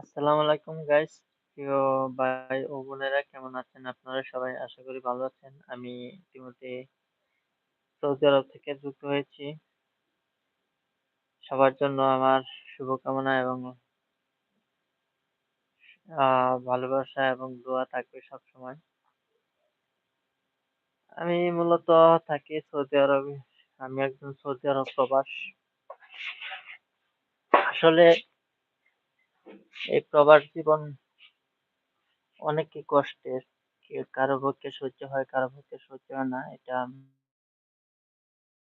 আসসালামু আলাইকুম গাইস প্রিয় ভাই ও বোনেরা, কেমন আছেন আপনারা? সবাই আশা করি ভালো আছেন। আমি ইতিমধ্যে সৌদি আরব থেকে যুক্ত হয়েছি। সবার জন্য আমার শুভকামনা এবং ভালোবাসা এবং দোয়া থাকবে সব সময় আমি মূলত থাকি সৌদি আরবে। আমি একজন সৌদি আরব প্রবাস। আসলে এই প্রবাস জীবন অনেকই কষ্টের। কারও পক্ষে সহ্য হয়, কারও পক্ষে সহ্য হয় না, এটা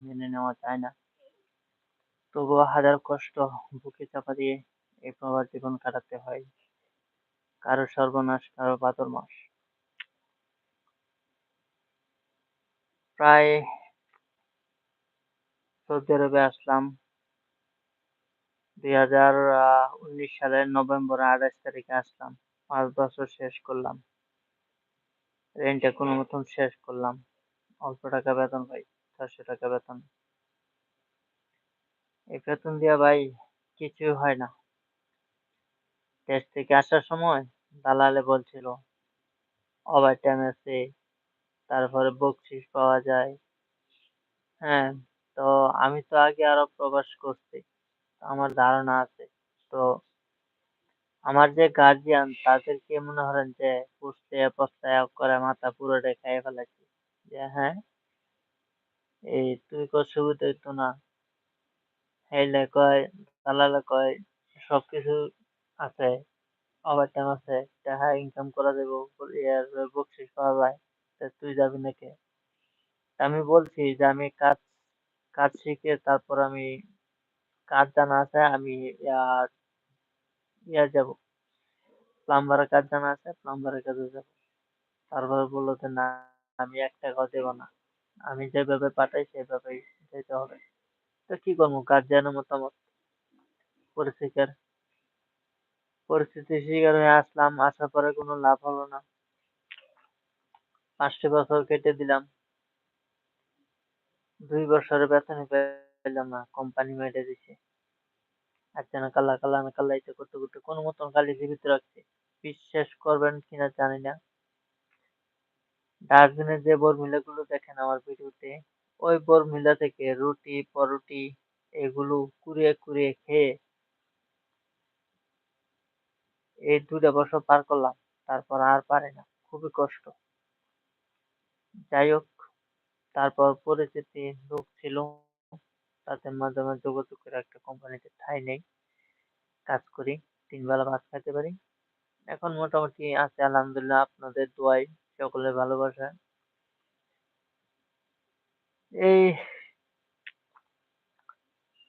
মেনে নেওয়া যায় না। তবুও হাজার কষ্ট বুকে চাপা দিয়ে এই প্রবাস জীবন কাটাতে হয়। কারও সর্বনাশ, কারও বাদর মাস। প্রায় সৌদি আরবে আসলাম। দুই হাজার উনিশ সালের নভেম্বর আঠাশ তারিখে আসলাম। পাঁচ বছর শেষ করলাম। রেন্টটা কোনো মতন শেষ করলাম। অল্প টাকা বেতন পাই চারশো টাকা বেতন। এই বেতন দিয়া ভাই কিছু হয় না। দেশ থেকে আসার সময় দালালে বলছিল ওভার টাইম আছে, তারপরে বকশিস পাওয়া যায়। হ্যাঁ তো আমি তো আগে আরও প্রবাস করছি। আমার ধারণা আছে। তো আমার যে গার্জিয়ান তাদেরকে মনে করেন যে পুষতে পস্তায় করে, মাথা পুরোটাই খাইয়ে ফেলেছি। যে হ্যাঁ এই তুই কো সুবিধা হইতো না। হেলে কয়, দালালে কয়, সবকিছু আছে ওভার টাইম আছে, টাকা ইনকাম করা যাবে ইয়ার বকশিস পাওয়া যায়, তা তুই যাবি নাকি? আমি বলছি যে আমি কাজ কাজ শিখে তারপর আমি কাজ জানা আছে, আমি ইয়ার ইয়া যাব। প্লাম্বারের কাজ জানা আছে, প্লাম্বারের কাজে যাব। তারপরে বলল যে, না, আমি এক টাকাও দেবো না। আমি যেভাবে পাঠাই, সেভাবেই যেতে হবে। তো কি করব? গার্জিয়ানের মতামত। পরিস্থিতির পরিস্থিতির শিকার হয়ে আসলাম। আসার পরে কোনো লাভ হলো না। পাঁচটি বছর কেটে দিলাম। দুই বছরের বেতনই পেলাম না কোম্পানি মেরে দিছে। আচ্ছা না কাল্লা কাল্লা কাল্লাইতে করতে করতে কোনো মতন খালি জীবিত রাখছে। বিশ্বাস করবেন কিনা জানি না। ডাস্টবিনের যে বরমিলা গুলো দেখেন আমার ভিডিওতে, ওই বরমিলা থেকে রুটি, পরোটি এগুলো কুড়িয়ে কুড়িয়ে খেয়ে এই দুটা বছর পার করলাম, তারপর আর পারে না, খুবই কষ্ট। যাই হোক, তারপর পরিচিতি লোক ছিল তাদের মাধ্যমে যোগাযোগ করে একটা কোম্পানিতে ঠাঁই নেই। কাজ করি, তিন বেলা ভাত খাইতে পারি। এখন মোটামুটি আছে, আলহামদুলিল্লাহ আপনাদের দোয়ায়, সকলের ভালোবাসা এই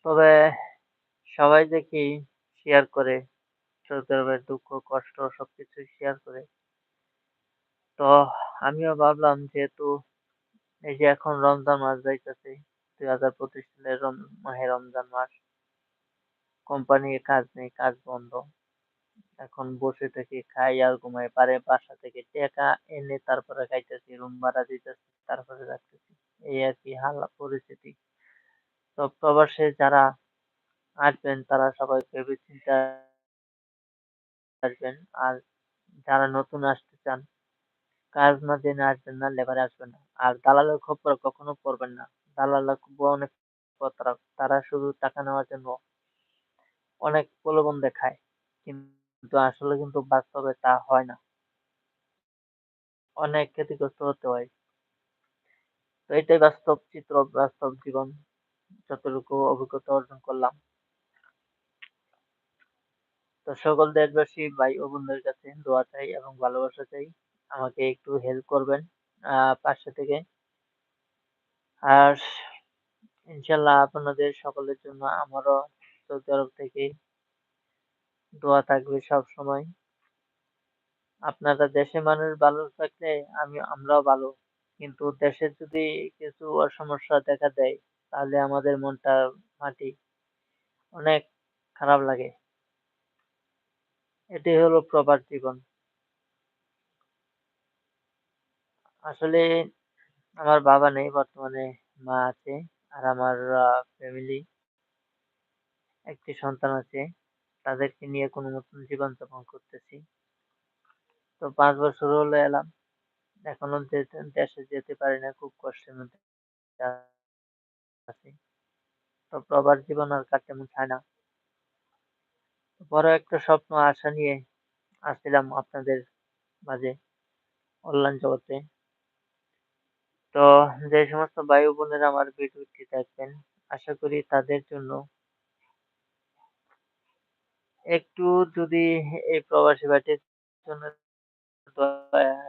তবে সবাই দেখি শেয়ার করে সৌদি দুঃখ, কষ্ট সবকিছু শেয়ার করে। তো আমিও ভাবলাম যেহেতু এই যে এখন রমজান মাস যাইতেছে দুই হাজার পঁচিশ সালের মাহে রমজান মাস। কোম্পানি কাজ নেই, কাজ বন্ধ। এখন বসে থেকে খাই আর ঘুমাই, পারে বাসা থেকে টাকা এনে তারপরে খাইতেছি, রুম ভাড়া দিতেছি, তারপরে রাখতেছি। এই আর কি হাল, পরিস্থিতি। তো প্রবাসে যারা আসবেন, তারা সবাই ভেবে চিন্তে আসবেন। আর যারা নতুন আসতে চান, কাজ না জেনে আসবেন না, লেবারে আসবেন না। আর দালালের খপ্পরে কখনো পড়বেন না। দালালরা অনেক প্রতারক তারা শুধু টাকা নেওয়ার জন্য অনেক প্রলোভন দেখায়। কিন্তু আসলে কিন্তু বাস্তবে তা হয় না। অনেক ক্ষতিগ্রস্ত হতে হয়। তো এটাই বাস্তব চিত্র, বাস্তব জীবন। যতটুকু অভিজ্ঞতা অর্জন করলাম। তো সকল দেশবাসী, ভাই ও বোনদের কাছে দোয়া চাই এবং ভালোবাসা চাই। আমাকে একটু হেল্প করবেন পাশে থেকে। আর ইনশাল্লাহ আপনাদের সকলের জন্য আমারও আরব থেকে দোয়া থাকবে সব সময় আপনারা দেশে মানুষ ভালো থাকলে আমি, আমরাও ভালো। কিন্তু দেশের যদি কিছু সমস্যা দেখা দেয়, তাহলে আমাদের মনটা মাটি অনেক খারাপ লাগে। এটি হলো প্রবাস জীবন। আসলে আমার বাবা নেই, বর্তমানে মা আছে আর আমার ফ্যামিলি একটি সন্তান আছে তাদেরকে নিয়ে কোনো নতুন জীবনযাপন করতেছি। তো ৫ বছর হলো এলাম। এখনও দেশে যেতে পারি না। খুব কষ্টের মধ্যে আছি। তো প্রবাস জীবন আর কাটতে মন চায় না। বড় একটা স্বপ্ন, আশা নিয়ে আসছিলাম আপনাদের মাঝে অনলাইন জগতে। তো যে সমস্ত ও বোনেরা আমার ভিডিওটি দেখবেন, আশা করি তাদের জন্য একটু যদি এই প্রবাসী বাটির জন্য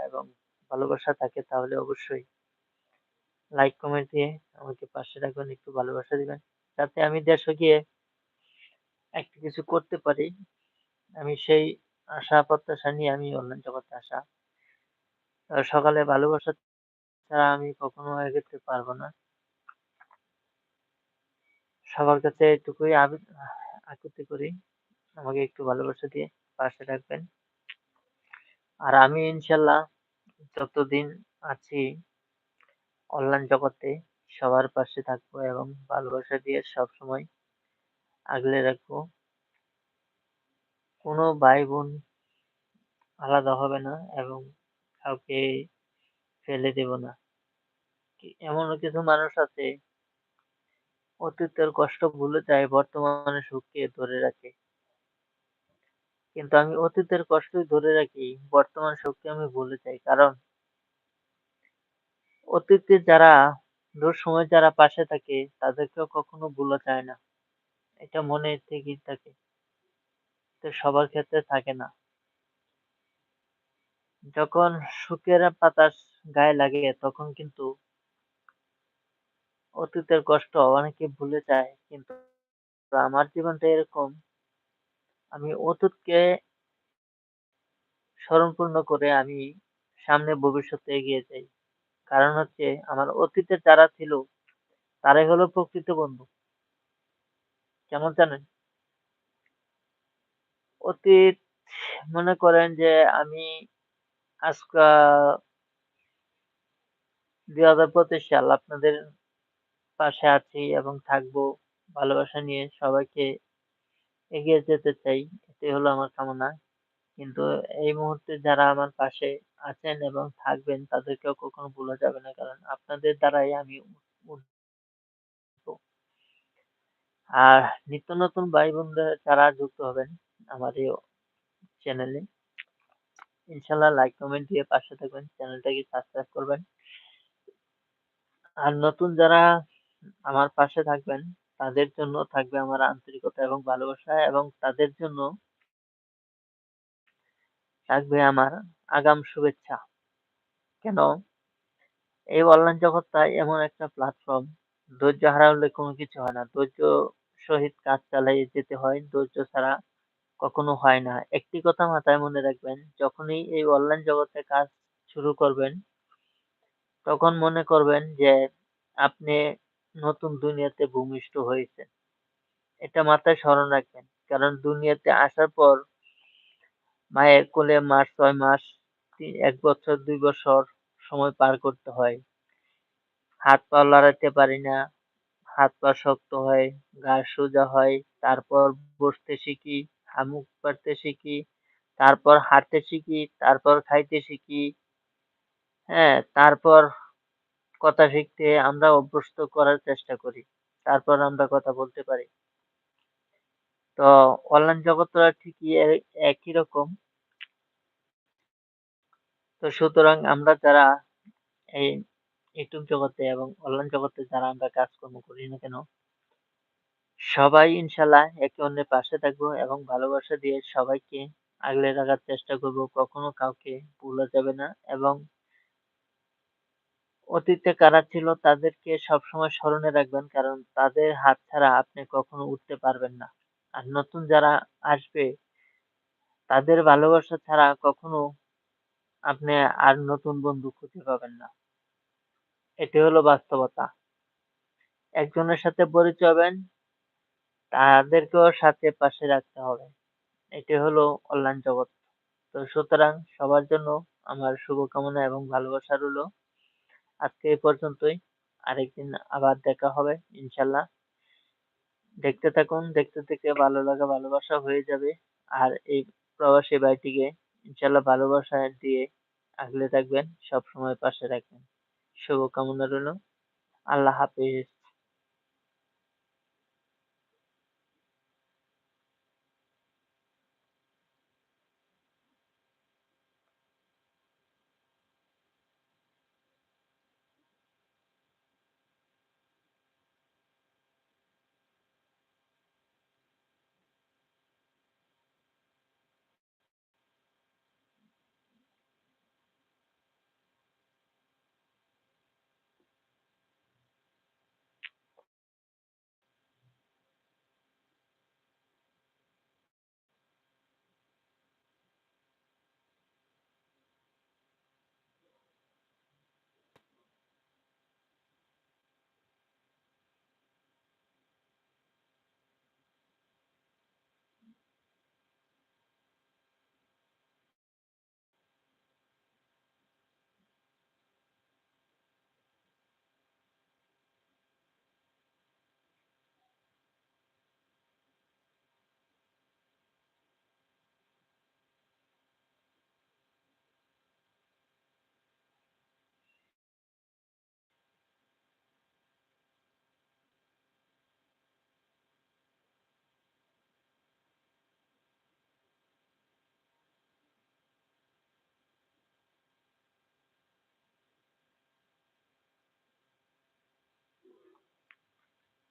এবং ভালোবাসা থাকে তাহলে অবশ্যই লাইক কমেন্ট দিয়ে আমাকে পাশে রাখবেন, একটু ভালোবাসা দিবেন, যাতে আমি দেশে গিয়ে একটা কিছু করতে পারি। আমি সেই আশা, প্রত্যাশা নিয়ে আমি অনলাইন জগতে আসা। সকালে ভালোবাসা ছাড়া আমি কখনো এগোতে পারব না। সবার কাছে এটুকুই আকুতি করি। আমাকে একটু ভালোবাসা দিয়ে পাশে রাখবেন। আর আমি ইনশাল্লাহ যতদিন আছি অনলাইন জগতে, সবার পাশে থাকব এবং ভালোবাসা দিয়ে সবসময় আগলে রাখব। কোনো ভাই বোন আলাদা হবে না এবং কাউকে ফেলে দেব না। এমনও কিছু মানুষ আছে, অতীতের কষ্ট ভুলে যায়, বর্তমানে সুখকে ধরে রাখে। কিন্তু আমি অতীতের কষ্টই ধরে রাখি, বর্তমান সুখকে আমি ভুলে যাই। কারণ অতীতে যারা দুঃসময়ে যারা পাশে থাকে, তাদেরকেও কখনো ভোলা যায় না। এটা মনে থেকেই থাকে। তো সবার ক্ষেত্রে থাকে না। যখন সুখের বাতাস গায়ে লাগে, তখন কিন্তু অতীতের কষ্ট অনেকে ভুলে যায়। কিন্তু আমার জীবনটা এরকম। আমি অতীতকে স্মরণপূর্ণ করে আমি সামনে ভবিষ্যতে এগিয়ে যাই। কারণ হচ্ছে আমার অতীতে যারা ছিল, তারাই হলো প্রকৃত বন্ধু। কেমন জানেন? অতীত মনে করেন যে আমি আজকা দুই হাজার পঁচিশ সাল আপনাদের পাশে আছি এবং থাকব। ভালোবাসা নিয়ে সবাইকে এগিয়ে যেতে চাই। এটাই হলো আমার কামনা। কিন্তু এই মুহূর্তে যারা আমার পাশে আছেন এবং থাকবেন, তাদেরকেও কখনো ভোলা যাবে না। কারণ আপনাদের দ্বারাই আমি আর নিত্য নতুন ভাই বোনদের যারা যুক্ত হবেন আমার এই চ্যানেলে ইনশাল্লাহ লাইক কমেন্ট দিয়ে পাশে থাকবেন। চ্যানেলটাকে সাবস্ক্রাইব করবেন। আর নতুন যারা আমার পাশে থাকবেন, তাদের জন্য থাকবে আমার আন্তরিকতা এবং ভালোবাসা এবং তাদের জন্য থাকবে আমার আগাম শুভেচ্ছা। কেন? এই অনলাইন জগৎটা এমন একটা প্ল্যাটফর্ম ধৈর্য হারা হলে কোনো কিছু হয় না। ধৈর্য সহিত কাজ চালিয়ে যেতে হয়। ধৈর্য ছাড়া কখনো হয় না। একটি কথা মাথায় মনে রাখবেন, যখনই এই অনলাইন জগতে কাজ শুরু করবেন তখন মনে করবেন যে আপনি নতুন দুনিয়াতে ভূমিষ্ঠ হয়েছেন। এটা মাথায় স্মরণ রাখবেন। কারণ দুনিয়াতে আসার পর মায়ের কোলে মাস ছয় মাস এক বছর, দুই বছর সময় পার করতে হয়। হাত পা লড়াইতে পারি না, হাত পা শক্ত হয়, গা সোজা হয়, তারপর বসতে শিখি, হামুক পাড়তে শিখি, তারপর হাঁটতে শিখি, তারপর খাইতে শিখি হ্যাঁ তারপর কথা শিখতে আমরা অভ্যস্ত করার চেষ্টা করি। তারপর আমরা কথা বলতে পারি। তো অনলাইন জগৎটা ঠিকই একই রকম। তো সুতরাং আমরা যারা এই ইউটিউব জগতে এবং অনলাইন জগতে যারা আমরা কাজকর্ম করি না কেন, সবাই ইনশাল্লাহ একে অন্যের পাশে থাকব এবং ভালোবাসা দিয়ে সবাইকে আগলে রাখার চেষ্টা করব। কখনো কাউকে ভুলা যাবে না এবং অতীতে কারা ছিল তাদেরকে সবসময় স্মরণে রাখবেন, কারণ তাদের হাত ছাড়া আপনি কখনো উঠতে পারবেন না। আর নতুন যারা আসবে, তাদের ভালোবাসা ছাড়া কখনো আপনি আর নতুন বন্ধু খুঁজে পাবেন না। এটি হলো বাস্তবতা। একজনের সাথে পরিচয় হবেন, তাদেরকেও সাথে পাশে রাখতে হবে। এটি হলো অনলাইন জগৎ। তো সুতরাং সবার জন্য আমার শুভকামনা এবং ভালোবাসা রইল। আজকে এই পর্যন্তই আরেকদিন আবার দেখা হবে ইনশাল্লাহ দেখতে থাকুন, দেখতে, থেকে ভালো লাগা ভালোবাসা হয়ে যাবে। আর এই প্রবাসী বাড়িটিকে ইনশাল্লাহ ভালোবাসা দিয়ে আগলে থাকবেন, সবসময় পাশে রাখবেন। শুভকামনা রইল আল্লাহ হাফেজ।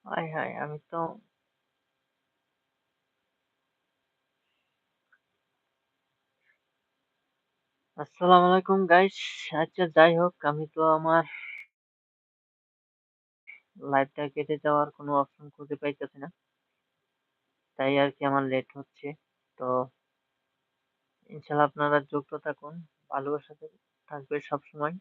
হায়, হায় আমি তো আসসালামু আলাইকুম গাইস। আচ্ছা যাই হোক আমি তো আমার লাইভটা কেটে যাওয়ার কোনো অপশন খুঁজে পাইতেছি না। তাই আর কি আমার লেট হচ্ছে। তো ইনশাআল্লাহ আপনারা যুক্ত থাকুন। ভালোবাসা থাকবে সবসময়।